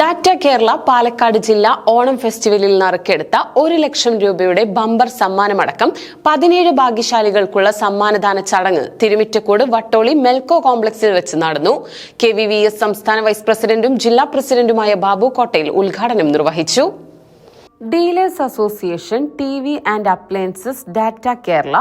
Data Kerala Palakkad ജില്ല ഓണം ഫെസ്റ്റിവലിൽ നറുക്കെടുത്ത ഒരു ലക്ഷം രൂപയുടെ ബമ്പർ സമ്മാനമടക്കം പതിനേഴ് ഭാഗ്യശാലികൾക്കുള്ള സമ്മാനദാന ചടങ്ങ് തിരുമിറ്റക്കോട് വട്ടോളി മെൽക്കോ കോംപ്ലക്സിൽ വെച്ച് നടന്നു. കെ വി വി എസ് സംസ്ഥാന വൈസ് പ്രസിഡന്റും ജില്ലാ പ്രസിഡന്റുമായ ബാബു കോട്ടയിൽ ഉദ്ഘാടനം നിർവഹിച്ചു. Dealers association T V and appliances DATA Kerala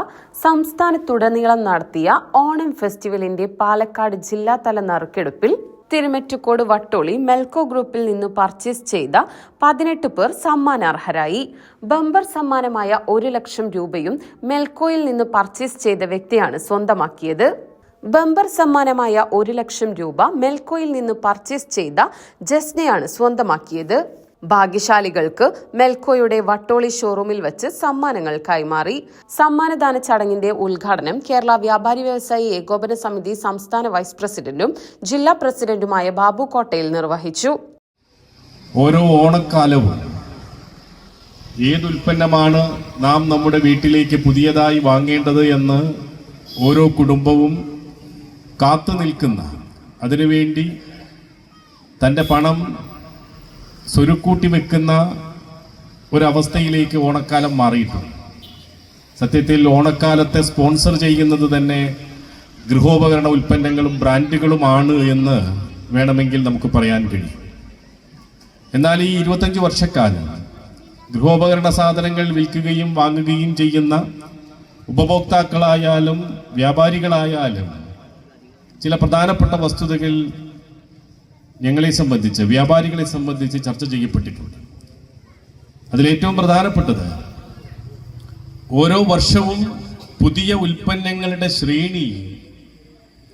സംസ്ഥാനത്തുടനീളം നടത്തിയ ഓണം ഫെസ്റ്റിവലിന്റെ പാലക്കാട് ജില്ലാതല നറുക്കെടുപ്പിൽ തിരുമെറ്റുകോട് വട്ടോളി മെൽക്കോ ഗ്രൂപ്പിൽ നിന്ന് പർച്ചേസ് ചെയ്ത പതിനെട്ട് പേർ സമ്മാനാർഹരായി. ബമ്പർ സമ്മാനമായ ഒരു ലക്ഷം രൂപയും മെൽക്കോയിൽ നിന്ന് പർച്ചേസ് ചെയ്ത വ്യക്തിയാണ് സ്വന്തമാക്കിയത്. ബമ്പർ സമ്മാനമായ ഒരു ലക്ഷം രൂപ മെൽക്കോയിൽ നിന്ന് പർച്ചേസ് ചെയ്ത ജസ്നയാണ് സ്വന്തമാക്കിയത്. ഭാഗ്യശാലികൾക്ക് മെൽക്കോയുടെ വട്ടോളി ഷോറൂമിൽ വെച്ച് സമ്മാനങ്ങൾ കൈമാറി. സമ്മാനദാന ചടങ്ങിന്റെ ഉദ്ഘാടനം കേരള വ്യാപാരി വ്യവസായി ഏകോപന സമിതി സംസ്ഥാന വൈസ് പ്രസിഡന്റും ജില്ലാ പ്രസിഡന്റുമായ ബാബു കോട്ടയിൽ നിർവഹിച്ചു. ഓരോ ഓണക്കാലവും ഏതുൽപ്പന്നമാണ് നാം നമ്മുടെ വീട്ടിലേക്ക് പുതിയതായി വാങ്ങേണ്ടത് എന്ന് ഓരോ കുടുംബവും കാത്തു നിൽക്കുന്ന അതിനുവേണ്ടി തന്റെ പണം സ്വരുക്കൂട്ടി വെക്കുന്ന ഒരവസ്ഥയിലേക്ക് ഓണക്കാലം മാറിയിട്ടുണ്ട് സത്യത്തിൽ ഓണക്കാലത്തെ സ്പോൺസർ ചെയ്യുന്നത് തന്നെ ഗൃഹോപകരണ ഉൽപ്പന്നങ്ങളും ബ്രാൻഡുകളുമാണ് എന്ന് വേണമെങ്കിൽ നമുക്ക് പറയാൻ കഴിയും. എന്നാൽ ഈ ഇരുപത്തഞ്ച് വർഷക്കാലം ഗൃഹോപകരണ സാധനങ്ങൾ വിൽക്കുകയും വാങ്ങുകയും ചെയ്യുന്ന ഉപഭോക്താക്കളായാലും വ്യാപാരികളായാലും ചില പ്രധാനപ്പെട്ട വസ്തുതകൾ ഞങ്ങളെ സംബന്ധിച്ച് വ്യാപാരികളെ സംബന്ധിച്ച് ചർച്ച ചെയ്യപ്പെട്ടിട്ടുണ്ട്. അതിലേറ്റവും പ്രധാനപ്പെട്ടത് ഓരോ വർഷവും പുതിയ ഉൽപ്പന്നങ്ങളുടെ ശ്രേണി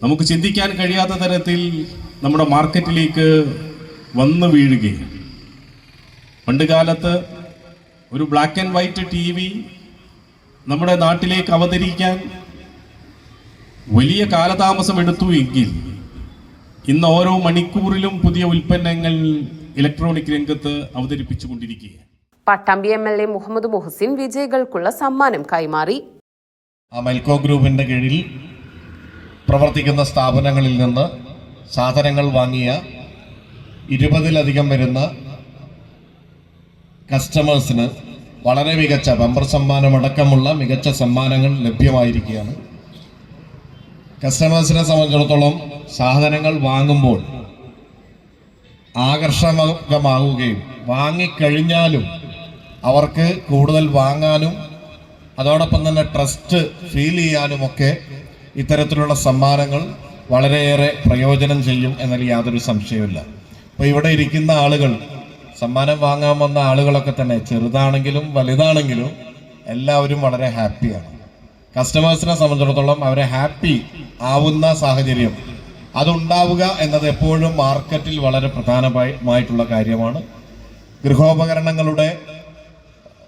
നമുക്ക് ചിന്തിക്കാൻ കഴിയാത്ത തരത്തിൽ നമ്മുടെ മാർക്കറ്റിലേക്ക് വന്നു വീഴുകയാണ്. പണ്ട് കാലത്ത് ഒരു black and white T V നമ്മുടെ നാട്ടിലേക്ക് അവതരിക്കാൻ വലിയ കാലതാമസം എടുത്തു എങ്കിൽ ഇന്ന് ഓരോ മണിക്കൂറിലും പുതിയ ഉൽപ്പന്നങ്ങൾ ഇലക്ട്രോണിക് രംഗത്ത് അവതരിപ്പിച്ചുകൊണ്ടിരിക്കുകയാണ്. Pattambi M L A Muhammad Muhsin വിജയികൾക്കുള്ള സമ്മാനം കൈമാറി. ആ മെൽക്കോ ഗ്രൂപ്പിന്റെ കീഴിൽ പ്രവർത്തിക്കുന്ന സ്ഥാപനങ്ങളിൽ നിന്ന് സാധനങ്ങൾ വാങ്ങിയ ഇരുപതിലധികം വരുന്ന കസ്റ്റമേഴ്സിന് വളരെ മികച്ച ബമ്പർ സമ്മാനമടക്കമുള്ള മികച്ച സമ്മാനങ്ങൾ ലഭ്യമായിരിക്കുകയാണ്. കസ്റ്റമേഴ്സിനെ സംബന്ധിച്ചിടത്തോളം സാധനങ്ങൾ വാങ്ങുമ്പോൾ ആകർഷകമാവുകയും വാങ്ങിക്കഴിഞ്ഞാലും അവർക്ക് കൂടുതൽ വാങ്ങാനും അതോടൊപ്പം തന്നെ ട്രസ്റ്റ് ഫീൽ ചെയ്യാനുമൊക്കെ ഇത്തരത്തിലുള്ള സമ്മാനങ്ങൾ വളരെയേറെ പ്രയോജനം ചെയ്യും എന്നതിൽ യാതൊരു സംശയമില്ല അപ്പോൾ ഇവിടെ ഇരിക്കുന്ന ആളുകൾ സമ്മാനം വാങ്ങാൻ വന്ന ആളുകളൊക്കെ തന്നെ ചെറുതാണെങ്കിലും വലുതാണെങ്കിലും എല്ലാവരും വളരെ ഹാപ്പിയാണ്. കസ്റ്റമേഴ്സിനെ സംബന്ധിച്ചിടത്തോളം അവരെ ഹാപ്പി ആവുന്ന സാഹചര്യം അതുണ്ടാവുക എന്നത് എപ്പോഴും മാർക്കറ്റിൽ വളരെ പ്രധാനമായിട്ടുള്ള കാര്യമാണ്. ഗൃഹോപകരണങ്ങളുടെ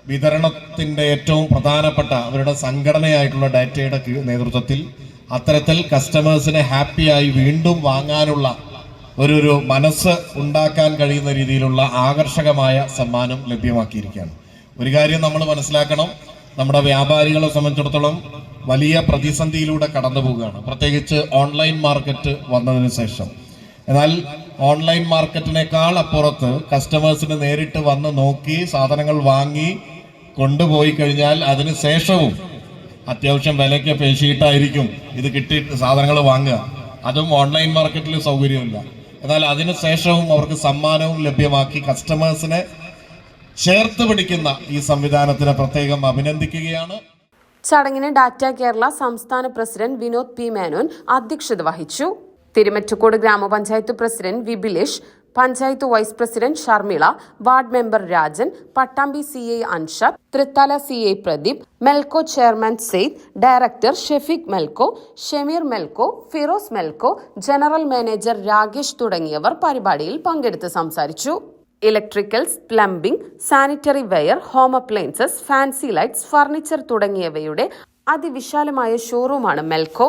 വിതരണത്തിന്റെ ഏറ്റവും പ്രധാനപ്പെട്ട അവരുടെ സംഘടനയായിട്ടുള്ള ഡാറ്റയുടെ നേതൃത്വത്തിൽ അത്തരത്തിൽ കസ്റ്റമേഴ്സിനെ ഹാപ്പിയായി വീണ്ടും വാങ്ങാനുള്ള ഒരു ഒരു മനസ്സ് ഉണ്ടാക്കാൻ കഴിയുന്ന രീതിയിലുള്ള ആകർഷകമായ സമ്മാനം ലഭ്യമാക്കിയിരിക്കുകയാണ്. ഒരു കാര്യം നമ്മൾ മനസ്സിലാക്കണം. നമ്മുടെ വ്യാപാരികളെ സംബന്ധിച്ചിടത്തോളം വലിയ പ്രതിസന്ധിയിലൂടെ കടന്നു പോവുകയാണ്. പ്രത്യേകിച്ച് ഓൺലൈൻ മാർക്കറ്റ് വന്നതിന് ശേഷം. എന്നാൽ ഓൺലൈൻ മാർക്കറ്റിനേക്കാൾ അപ്പുറത്ത് കസ്റ്റമേഴ്സിന് നേരിട്ട് വന്ന് നോക്കി സാധനങ്ങൾ വാങ്ങി കൊണ്ടുപോയി കഴിഞ്ഞാൽ അതിന് ശേഷവും അത്യാവശ്യം വിലയ്ക്ക് പേശിയിട്ടായിരിക്കും ഇത് കിട്ടി സാധനങ്ങൾ വാങ്ങുക. അതും ഓൺലൈൻ മാർക്കറ്റിൽ സൗകര്യമില്ല. എന്നാൽ അതിന് ശേഷവും അവർക്ക് സമ്മാനവും ലഭ്യമാക്കി കസ്റ്റമേഴ്സിനെ ചേർത്ത് പിടിക്കുന്ന ഈ സംവിധാനത്തിനെ പ്രത്യേകം അഭിനന്ദിക്കുകയാണ്. ചടങ്ങിന് ഡാറ്റ കേരള സംസ്ഥാന പ്രസിഡന്റ് വിനോദ് പി മേനോൻ അധ്യക്ഷത വഹിച്ചു. Thirumittakode grama panchayat president Vibilesh panchayat vice president Sharmila ward member Rajan Pattambi C I Anshab Thrithala C I Pradeep Melco chairman Sayed director Shefeeq Melco Shameer Melco Firoz Melco general manager Rakesh തുടങ്ങിയവർ പരിപാടിയിൽ പങ്കെടുത്ത് സംസാരിച്ചു. Electricals plumbing sanitary ware home appliances fancy lights furniture തുടങ്ങിയവയുടെ അതിവിശാലമായ ഷോറൂമാണ് മെൽക്കോ.